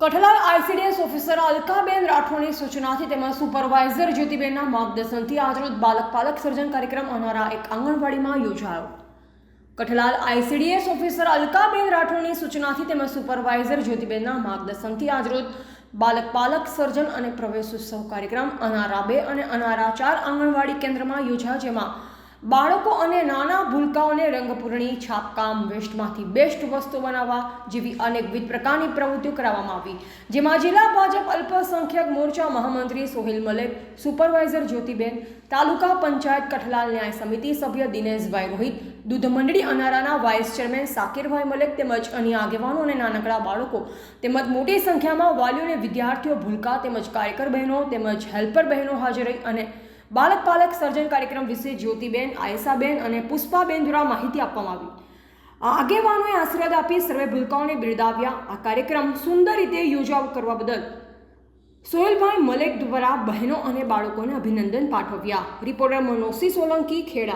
Kathlal ICDS officer Alkaben રાઠોડની સૂચનાથી તેમજ સુપરવાઇઝર જ્યોતિબેનના માર્ગદર્શનથી આજરોજ બાલક પાલક સર્જન કાર્યક્રમ અનારા એક આંગણવાડીમાં યોજાયો. કઠલાલ આઈસીડીએસ ઓફિસર અલકાબેન રાઠોડની સૂચનાથી તેમજ સુપરવાઇઝર જ્યોતિબેનના માર્ગદર્શનથી આજરોજ બાલક પાલક સર્જન અને પ્રવેશોત્સવ કાર્યક્રમ અનારા બે અને અનારા ચાર આંગણવાડી કેન્દ્રમાં યોજાયા, જેમાં બાળકો અને નાના ભૂલકાઓને રંગપૂરણી છાપકામ વેસ્ટમાંથી બેસ્ટ વસ્તુ બનાવવા જેવી અનેકવિધ પ્રકારની પ્રવૃત્તિઓ કરાવવામાં આવી. જેમાં જિલ્લા ભાજપ અલ્પસંખ્યક મોરચા મહામંત્રી સોહિલ મલેક, સુપરવાઇઝર જ્યોતિબેન, તાલુકા પંચાયત કઠલાલ ન્યાય સમિતિ સભ્ય દિનેશભાઈ રોહિત, દૂધ મંડળી અનારાના વાઇસ ચેરમેન સાકિરભાઈ મલેક તેમજ અન્ય આગેવાનો અને નાનકડા બાળકો તેમજ મોટી સંખ્યામાં વાલીઓ અને વિદ્યાર્થીઓ ભૂલકા તેમજ કાર્યકર બહેનો તેમજ હેલ્પર બહેનો હાજર રહી અને બાલક પાલક સર્જન કાર્યક્રમ વિશે જ્યોતિબેન આયસાબેન અને પુષ્પાબેન દ્વારા માહિતી આપવામાં આવી. આ આગેવાનોએ આશીર્વાદ આપી સર્વે ભૂલકાઓને બિરદાવ્યા. આ કાર્યક્રમ સુંદર રીતે યોજાવ કરવા બદલ સોહેલભાઈ મલેક દ્વારા બહેનો અને બાળકોને અભિનંદન પાઠવ્યા. રિપોર્ટર મનોસી સોલંકી, ખેડા.